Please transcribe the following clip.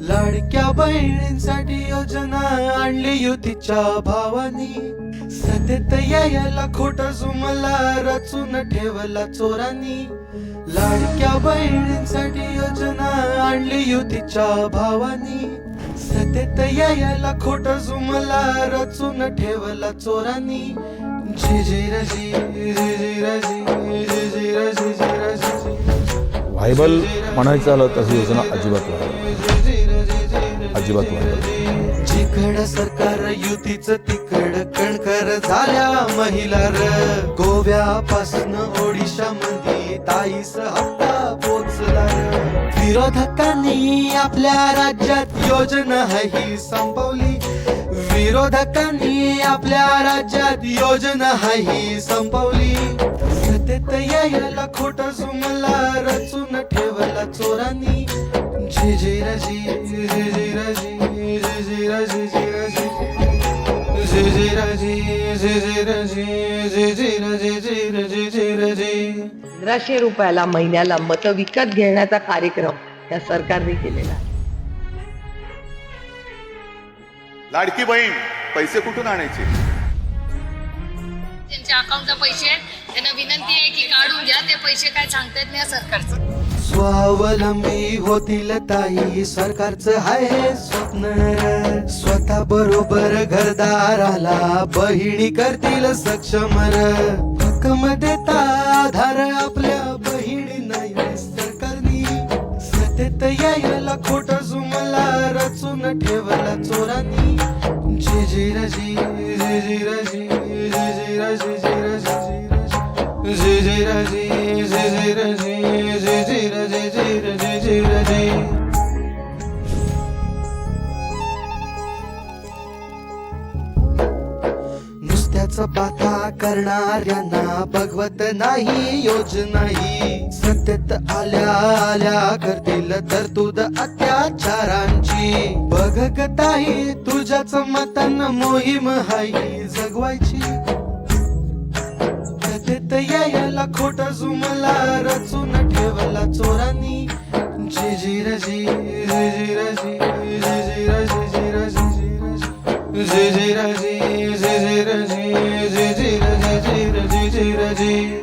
लाडक्या बहिणींसाठी योजना आणली युतीच्या भावानी. सतेत यायला खोट जुमला रचून ठेवला चोरांनी. लाडक्या बहिणींसाठी योजना आणली युतीच्या भावानी. सतेत यायला खोट जुमला रचून ठेवला चोरांनी. जी जी रजी रजी जी व्हायबल म्हणायचं आलं तर ही योजना अजिबात व्हायबल अजिबात व्हायबल जिकड सरकार युतीच तिकड कणकर झाल्या महिला र गोव्यापासून ओडिशा मध्ये ताईस हप्ता पोचला विरोधकांनी आपल्या राज्यात योजना ही संपवली. विरोधकांनी आपल्या राज्यात योजना हाही संपवली सतेत यायला खोट सुमला रचून ठेवला चोरांनी जी जी रजी जी जी रजी जी जी रजी जी रजी जी जी रजी जी जी रजी जी जी रजी जी रजी जी रजी पंधराशे रुपयाला महिन्याला मतं विकत घेण्याचा कार्यक्रम या सरकारने केलेला आहे लाडकी बहीण पैसे कुठून आणायचे? त्यांच्या अकाउंटला पैसे आहेत. त्यांना विनंती आहे की काढून घ्या. ते पैसे काय सांगतायत नाही सरकारचं. स्वावलंबी होतील ताई सरकारचं आहे स्वप्न. स्वतः बरोबर घरदाराला बहिणी करतील सक्षम. र. रक्कम देता आधार आपल्या बहिणी नाही सरकारनी सतेत यायला खोट जुमला रचून ठेवला चोरांनी. Zizira, zizira, zizira, zizira, zizira, zizira, zizira, zizira, zizira, नुसत्याच पाथा करणाऱ्यांना बघवत नाही योजनाही सत्तेत आल्या आल्या करतील तरतूद अत्याचारांची. बघ ताई तुझ्याच मतान मोहीम हाई. जगवायची. सत्तेत यायला खोट जुमला रचून ठेवला चोरांनी. जी जी रजी जी जी रजी జిజిరజి జిజిరజి జిజిరజి జిజిరజి